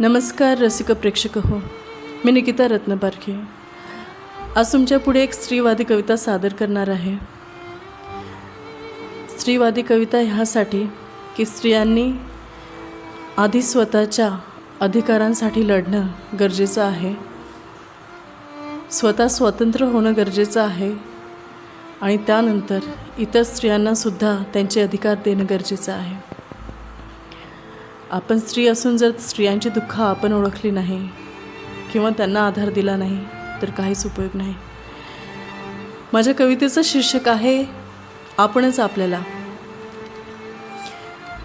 नमस्कार रसिक प्रेक्षक हो. मी निकिता रत्नपारखे आज तुमच्यापुढे एक स्त्रीवादी कविता सादर करणार आहे. स्त्रीवादी कविता ह्यासाठी की स्त्रियांनी आधी स्वतःच्या अधिकारांसाठी लढणं गरजेचं आहे. स्वतः स्वतंत्र होणं गरजेचं आहे. आणि त्यानंतर इतर स्त्रियांनासुद्धा त्यांचे अधिकार देणं गरजेचं आहे. आपण स्त्री असून जर स्त्रियांची दुःख आपण ओळखली नाही किंवा त्यांना आधार दिला नाही तर काहीच उपयोग नाही. माझ्या कवितेचं शीर्षक आहे आपणच आपल्याला.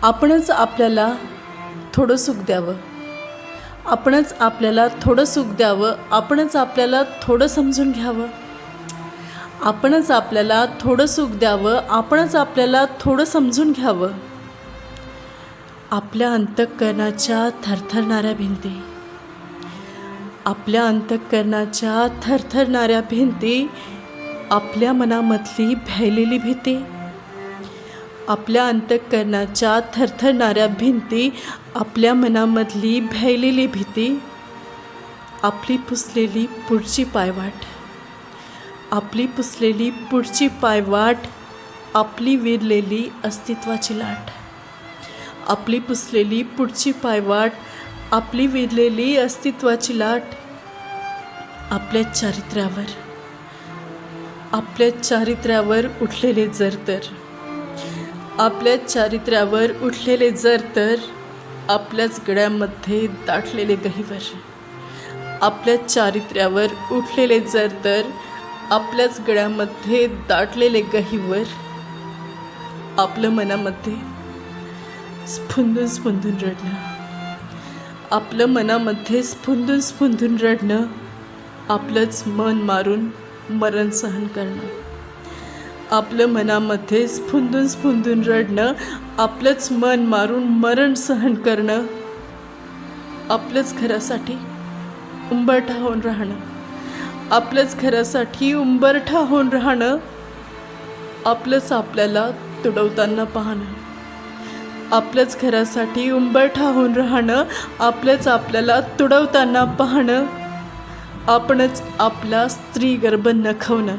आपणच आपल्याला थोडं सुख द्यावं. आपणच आपल्याला थोडं सुख द्यावं. आपणच आपल्याला थोडं समजून घ्यावं. आपणच आपल्याला थोडं सुख द्यावं. आपणच आपल्याला थोडं समजून घ्यावं. आपल्या अंतःकरणाच्या थरथरणाऱ्या भिंती. आपल्या अंतःकरणाच्या थरथरणाऱ्या भिंती आपल्या मनामधली भ्यायलेली भीती. आपल्या अंतःकरणाच्या थरथरणाऱ्या भिंती आपल्या मनामधली भ्यायलेली भीती. आपली पुसलेली पुढची पायवाट. आपली पुसलेली पुढची पायवाट आपली विरलेली अस्तित्वाची लाट. आपली पुसलेली पुढची पायवाट आपली विरलेली अस्तित्वाची लाट आपल्या चारित्र्यावर. आपल्या चारित्र्यावर उठलेले जर तर. आपल्या चारित्र्यावर उठलेले जर तर आपल्याच गळ्यामध्ये दाटलेले गहिवर आपल्या चारित्र्यावर उठलेले जर तर आपल्याच गळ्यामध्ये दाटलेले गहिवर. आपलं मनामध्ये स्फुंदून स्फुंदून रडणं. आपलं मनामध्ये स्फुंदून स्फुंदून रडणं आपलंच मन मारून मरण सहन करणं. आपलं मनामध्ये स्फुंदून स्फुंदून रडणं आपलंच मन मारून मरण सहन करणं आपलंच घरासाठी उंबरठा होऊन राहणं आपलंच घरासाठी उंबरठा होऊन राहणं आपलंच आपल्याला तुडवताना पाहणं. आपल्याच घरासाठी उंबरठा होऊन राहणं आपलंच आपल्याला तुडवताना पाहणं आपणच आपला स्त्री गर्भ नखवणं.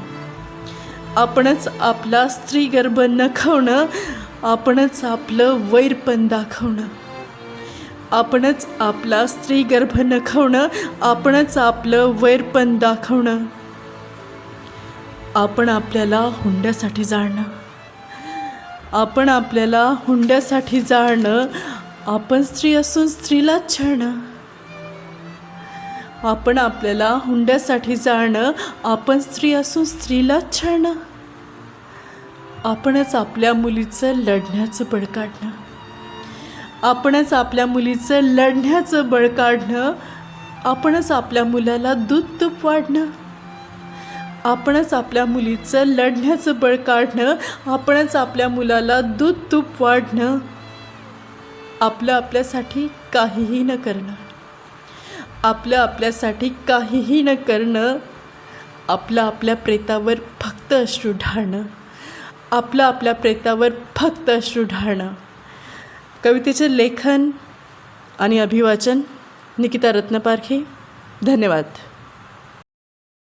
आपणच आपला स्त्री गर्भ नखवणं आपणच आपलं वैरपण दाखवणं. आपणच आपला स्त्री गर्भ नखवणं आपणच आपलं वैरपण दाखवणं. आपण आपल्याला हुंड्यासाठी जाणणं आपण आपल्याला हुंड्यासाठी जाळणं आपण स्त्री असून स्त्रीलाच छळणं. आपण आपल्याला हुंड्यासाठी जाळणं आपण स्त्री असून स्त्रीलाच छळणं. आपणच आपल्या मुलीचं लढण्याचं बळ काढणं. आपणच आपल्या मुलीचं लढण्याचं बळ काढणं. आपणच आपल्या मुलाला दूध तूप वाढणं. आपणच आपल्या मुलीचं लढण्याचं बळ काढणं आपणच आपल्या मुलाला दूध तूप वाढणं आपलं आपल्यासाठी काहीही न करणं. आपलं आपल्यासाठी काहीही न करणं आपलं आपल्या प्रेतावर फक्त अश्रू ढाळणं आपलं आपल्या प्रेतावर फक्त अश्रू ढाळणं. कवितेचे लेखन आणि अभिवाचन निकिता रत्नपारखे. धन्यवाद.